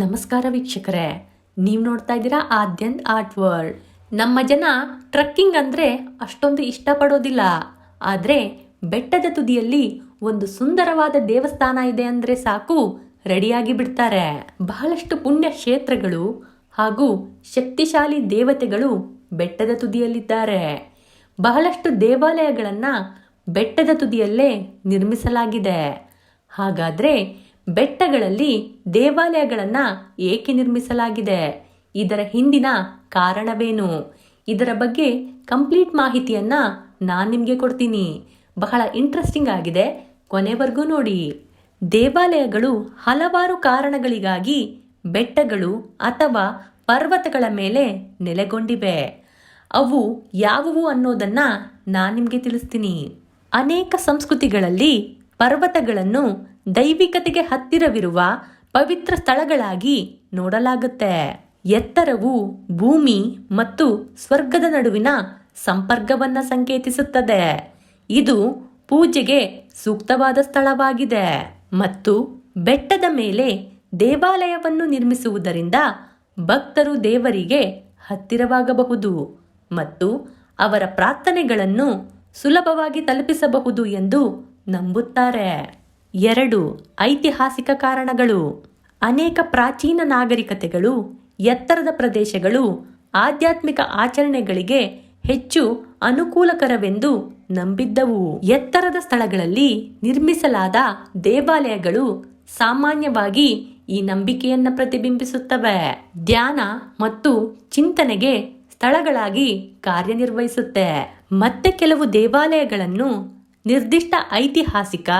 ನಮಸ್ಕಾರ ವೀಕ್ಷಕರೇ. ನೀವು ನೋಡ್ತಾ ಇದ್ದೀರಾ ಆದ್ಯಂತ್ ಆರ್ಟ್ ವರ್ಲ್ಡ್. ನಮ್ಮ ಜನ ಟ್ರಕ್ಕಿಂಗ್ ಅಂದರೆ ಅಷ್ಟೊಂದು ಇಷ್ಟಪಡೋದಿಲ್ಲ. ಆದರೆ ಬೆಟ್ಟದ ತುದಿಯಲ್ಲಿ ಒಂದು ಸುಂದರವಾದ ದೇವಸ್ಥಾನ ಇದೆ ಅಂದರೆ ಸಾಕು, ರೆಡಿಯಾಗಿ ಬಿಡ್ತಾರೆ. ಬಹಳಷ್ಟು ಪುಣ್ಯ ಕ್ಷೇತ್ರಗಳು ಹಾಗೂ ಶಕ್ತಿಶಾಲಿ ದೇವತೆಗಳು ಬೆಟ್ಟದ ತುದಿಯಲ್ಲಿದ್ದಾರೆ. ಬಹಳಷ್ಟು ದೇವಾಲಯಗಳನ್ನು ಬೆಟ್ಟದ ತುದಿಯಲ್ಲೇ ನಿರ್ಮಿಸಲಾಗಿದೆ. ಹಾಗಾದ್ರೆ ಬೆಟ್ಟಗಳಲ್ಲಿ ದೇವಾಲಯಗಳನ್ನು ಏಕೆ ನಿರ್ಮಿಸಲಾಗಿದೆ? ಇದರ ಹಿಂದಿನ ಕಾರಣವೇನು? ಇದರ ಬಗ್ಗೆ ಕಂಪ್ಲೀಟ್ ಮಾಹಿತಿಯನ್ನ ನಾನು ನಿಮಗೆ ಕೊಡ್ತೀನಿ. ಬಹಳ ಇಂಟ್ರೆಸ್ಟಿಂಗ್ ಆಗಿದೆ. ಕೊನೆವರೆಗೂ ನೋಡಿ. ದೇವಾಲಯಗಳು ಹಲವಾರು ಕಾರಣಗಳಿಗಾಗಿ ಬೆಟ್ಟಗಳು ಅಥವಾ ಪರ್ವತಗಳ ಮೇಲೆ ನೆಲೆಗೊಂಡಿವೆ. ಅವು ಯಾವುವು ಅನ್ನೋದನ್ನ ನಾನು ನಿಮಗೆ ತಿಳಿಸ್ತೀನಿ. ಅನೇಕ ಸಂಸ್ಕೃತಿಗಳಲ್ಲಿ ಪರ್ವತಗಳನ್ನು ದೈವಿಕತೆಗೆ ಹತ್ತಿರವಿರುವ ಪವಿತ್ರ ಸ್ಥಳಗಳಾಗಿ ನೋಡಲಾಗುತ್ತೆ. ಎತ್ತರವು ಭೂಮಿ ಮತ್ತು ಸ್ವರ್ಗದ ನಡುವಿನ ಸಂಪರ್ಕವನ್ನ ಸಂಕೇತಿಸುತ್ತದೆ. ಇದು ಪೂಜೆಗೆ ಸೂಕ್ತವಾದ ಸ್ಥಳವಾಗಿದೆ ಮತ್ತು ಬೆಟ್ಟದ ಮೇಲೆ ದೇವಾಲಯವನ್ನು ನಿರ್ಮಿಸುವುದರಿಂದ ಭಕ್ತರು ದೇವರಿಗೆ ಹತ್ತಿರವಾಗಬಹುದು ಮತ್ತು ಅವರ ಪ್ರಾರ್ಥನೆಗಳನ್ನು ಸುಲಭವಾಗಿ ತಲುಪಿಸಬಹುದು ಎಂದು ನಂಬುತ್ತಾರೆ. ಎರಡು ಐತಿಹಾಸಿಕ ಕಾರಣಗಳು. ಅನೇಕ ಪ್ರಾಚೀನ ನಾಗರಿಕತೆಗಳು, ಎತ್ತರದ ಪ್ರದೇಶಗಳು, ಆಧ್ಯಾತ್ಮಿಕ ಆಚರಣೆಗಳಿಗೆ ಹೆಚ್ಚು ಅನುಕೂಲಕರವೆಂದು ನಂಬಿದ್ದವು. ಎತ್ತರದ ಸ್ಥಳಗಳಲ್ಲಿ ನಿರ್ಮಿಸಲಾದ ದೇವಾಲಯಗಳು ಸಾಮಾನ್ಯವಾಗಿ ಈ ನಂಬಿಕೆಯನ್ನ ಪ್ರತಿಬಿಂಬಿಸುತ್ತವೆ. ಧ್ಯಾನ ಮತ್ತು ಚಿಂತನೆಗೆ ಸ್ಥಳಗಳಾಗಿ ಕಾರ್ಯನಿರ್ವಹಿಸುತ್ತೆ. ಮತ್ತೆ ಕೆಲವು ದೇವಾಲಯಗಳನ್ನು ನಿರ್ದಿಷ್ಟ ಐತಿಹಾಸಿಕ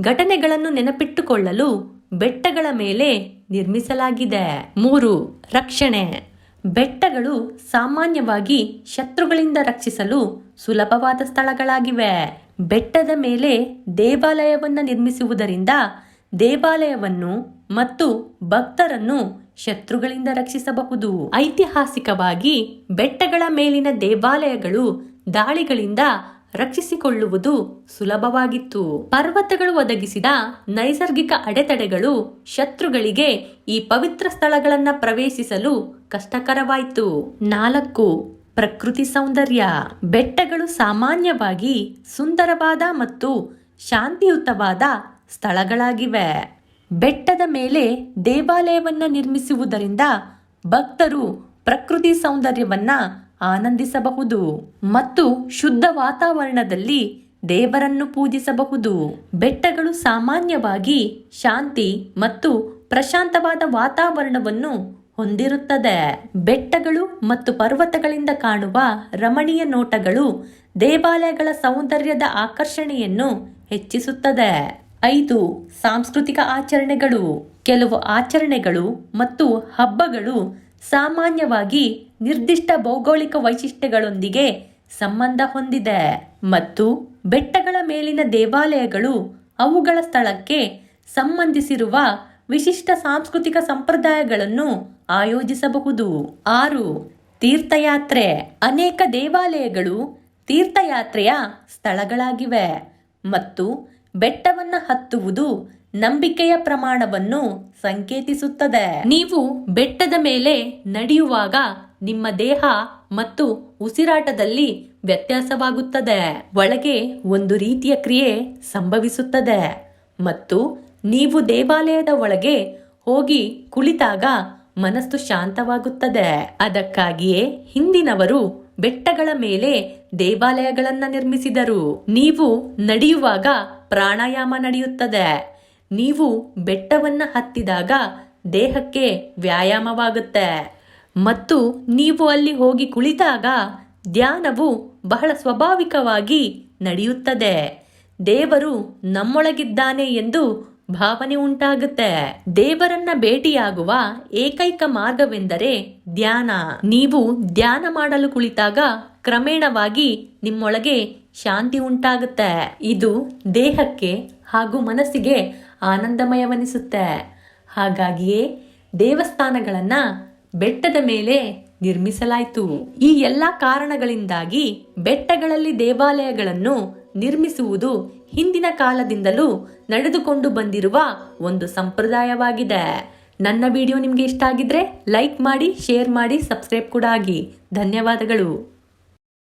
ಘಟನೆಗಳನ್ನು ನೆನಪಿಟ್ಟುಕೊಳ್ಳಲು ಬೆಟ್ಟಗಳ ಮೇಲೆ ನಿರ್ಮಿಸಲಾಗಿದೆ. ಮೂರು, ರಕ್ಷಣೆ. ಬೆಟ್ಟಗಳು ಸಾಮಾನ್ಯವಾಗಿ ಶತ್ರುಗಳಿಂದ ರಕ್ಷಿಸಲು ಸುಲಭವಾದ ಸ್ಥಳಗಳಾಗಿವೆ. ಬೆಟ್ಟದ ಮೇಲೆ ದೇವಾಲಯವನ್ನು ನಿರ್ಮಿಸುವುದರಿಂದ ದೇವಾಲಯವನ್ನು ಮತ್ತು ಭಕ್ತರನ್ನು ಶತ್ರುಗಳಿಂದ ರಕ್ಷಿಸಬಹುದು. ಐತಿಹಾಸಿಕವಾಗಿ ಬೆಟ್ಟಗಳ ಮೇಲಿನ ದೇವಾಲಯಗಳು ದಾಳಿಗಳಿಂದ ರಕ್ಷಿಸಿಕೊಳ್ಳುವುದು ಸುಲಭವಾಗಿತ್ತು. ಪರ್ವತಗಳು ಒದಗಿಸಿದ ನೈಸರ್ಗಿಕ ಅಡೆತಡೆಗಳು ಶತ್ರುಗಳಿಗೆ ಈ ಪವಿತ್ರ ಸ್ಥಳಗಳನ್ನು ಪ್ರವೇಶಿಸಲು ಕಷ್ಟಕರವಾಯಿತು. ನಾಲ್ಕು, ಪ್ರಕೃತಿ ಸೌಂದರ್ಯ. ಬೆಟ್ಟಗಳು ಸಾಮಾನ್ಯವಾಗಿ ಸುಂದರವಾದ ಮತ್ತು ಶಾಂತಿಯುತವಾದ ಸ್ಥಳಗಳಾಗಿವೆ. ಬೆಟ್ಟದ ಮೇಲೆ ದೇವಾಲಯವನ್ನ ನಿರ್ಮಿಸುವುದರಿಂದ ಭಕ್ತರು ಪ್ರಕೃತಿ ಸೌಂದರ್ಯವನ್ನ ಆನಂದಿಸಬಹುದು ಮತ್ತು ಶುದ್ಧ ವಾತಾವರಣದಲ್ಲಿ ದೇವರನ್ನು ಪೂಜಿಸಬಹುದು. ಬೆಟ್ಟಗಳು ಸಾಮಾನ್ಯವಾಗಿ ಶಾಂತಿ ಮತ್ತು ಪ್ರಶಾಂತವಾದ ವಾತಾವರಣವನ್ನು ಹೊಂದಿರುತ್ತದೆ. ಬೆಟ್ಟಗಳು ಮತ್ತು ಪರ್ವತಗಳಿಂದ ಕಾಣುವ ರಮಣೀಯ ನೋಟಗಳು ದೇವಾಲಯಗಳ ಸೌಂದರ್ಯದ ಆಕರ್ಷಣೆಯನ್ನು ಹೆಚ್ಚಿಸುತ್ತದೆ. ಐದು, ಸಾಂಸ್ಕೃತಿಕ ಆಚರಣೆಗಳು. ಕೆಲವು ಆಚರಣೆಗಳು ಮತ್ತು ಹಬ್ಬಗಳು ಸಾಮಾನ್ಯವಾಗಿ ನಿರ್ದಿಷ್ಟ ಭೌಗೋಳಿಕ ವೈಶಿಷ್ಟ್ಯಗಳೊಂದಿಗೆ ಸಂಬಂಧ ಹೊಂದಿದೆ ಮತ್ತು ಬೆಟ್ಟಗಳ ಮೇಲಿನ ದೇವಾಲಯಗಳು ಅವುಗಳ ಸ್ಥಳಕ್ಕೆ ಸಂಬಂಧಿಸಿರುವ ವಿಶಿಷ್ಟ ಸಾಂಸ್ಕೃತಿಕ ಸಂಪ್ರದಾಯಗಳನ್ನು ಆಯೋಜಿಸಬಹುದು. ಆರು, ತೀರ್ಥಯಾತ್ರೆ. ಅನೇಕ ದೇವಾಲಯಗಳು ತೀರ್ಥಯಾತ್ರೆಯ ಸ್ಥಳಗಳಾಗಿವೆ ಮತ್ತು ಬೆಟ್ಟವನ್ನು ಹತ್ತುವುದು ನಂಬಿಕೆಯ ಪ್ರಮಾಣವನ್ನು ಸಂಕೇತಿಸುತ್ತದೆ. ನೀವು ಬೆಟ್ಟದ ಮೇಲೆ ನಡೆಯುವಾಗ ನಿಮ್ಮ ದೇಹ ಮತ್ತು ಉಸಿರಾಟದಲ್ಲಿ ವ್ಯತ್ಯಾಸವಾಗುತ್ತದೆ. ಒಳಗೆ ಒಂದು ರೀತಿಯ ಕ್ರಿಯೆ ಸಂಭವಿಸುತ್ತದೆ. ಮತ್ತು ನೀವು ದೇವಾಲಯದ ಒಳಗೆ ಹೋಗಿ ಕುಳಿತಾಗ ಮನಸ್ಸು ಶಾಂತವಾಗುತ್ತದೆ. ಅದಕ್ಕಾಗಿಯೇ ಹಿಂದಿನವರು ಬೆಟ್ಟಗಳ ಮೇಲೆ ದೇವಾಲಯಗಳನ್ನು ನಿರ್ಮಿಸಿದರು. ನೀವು ನಡೆಯುವಾಗ ಪ್ರಾಣಾಯಾಮ ನಡೆಯುತ್ತದೆ. ನೀವು ಬೆಟ್ಟವನ್ನು ಹತ್ತಿದಾಗ ದೇಹಕ್ಕೆ ವ್ಯಾಯಾಮವಾಗುತ್ತೆ. ಮತ್ತು ನೀವು ಅಲ್ಲಿ ಹೋಗಿ ಕುಳಿತಾಗ ಧ್ಯಾನವು ಬಹಳ ಸ್ವಾಭಾವಿಕವಾಗಿ ನಡೆಯುತ್ತದೆ. ದೇವರು ನಮ್ಮೊಳಗಿದ್ದಾನೆ ಎಂದು ಭಾವನೆ ಉಂಟಾಗುತ್ತೆ. ದೇವರನ್ನ ಭೇಟಿಯಾಗುವ ಏಕೈಕ ಮಾರ್ಗವೆಂದರೆ ಧ್ಯಾನ. ನೀವು ಧ್ಯಾನ ಮಾಡಲು ಕುಳಿತಾಗ ಕ್ರಮೇಣವಾಗಿ ನಿಮ್ಮೊಳಗೆ ಶಾಂತಿ ಉಂಟಾಗುತ್ತೆ. ಇದು ದೇಹಕ್ಕೆ ಹಾಗೂ ಮನಸ್ಸಿಗೆ ಆನಂದಮಯವನಿಸುತ್ತೆ. ಹಾಗಾಗಿಯೇ ದೇವಸ್ಥಾನಗಳನ್ನ ಬೆಟ್ಟದ ಮೇಲೆ ನಿರ್ಮಿಸಲಾಯಿತು. ಈ ಎಲ್ಲ ಕಾರಣಗಳಿಂದಾಗಿ ಬೆಟ್ಟಗಳಲ್ಲಿ ದೇವಾಲಯಗಳನ್ನು ನಿರ್ಮಿಸುವುದು ಹಿಂದಿನ ಕಾಲದಿಂದಲೂ ನಡೆದುಕೊಂಡು ಬಂದಿರುವ ಒಂದು ಸಂಪ್ರದಾಯವಾಗಿದೆ. ನನ್ನ ವಿಡಿಯೋ ನಿಮಗೆ ಇಷ್ಟ ಆಗಿದ್ರೆ ಲೈಕ್ ಮಾಡಿ, ಶೇರ್ ಮಾಡಿ, ಸಬ್ಸ್ಕ್ರೈಬ್ ಕೂಡ ಆಗಿ. ಧನ್ಯವಾದಗಳು.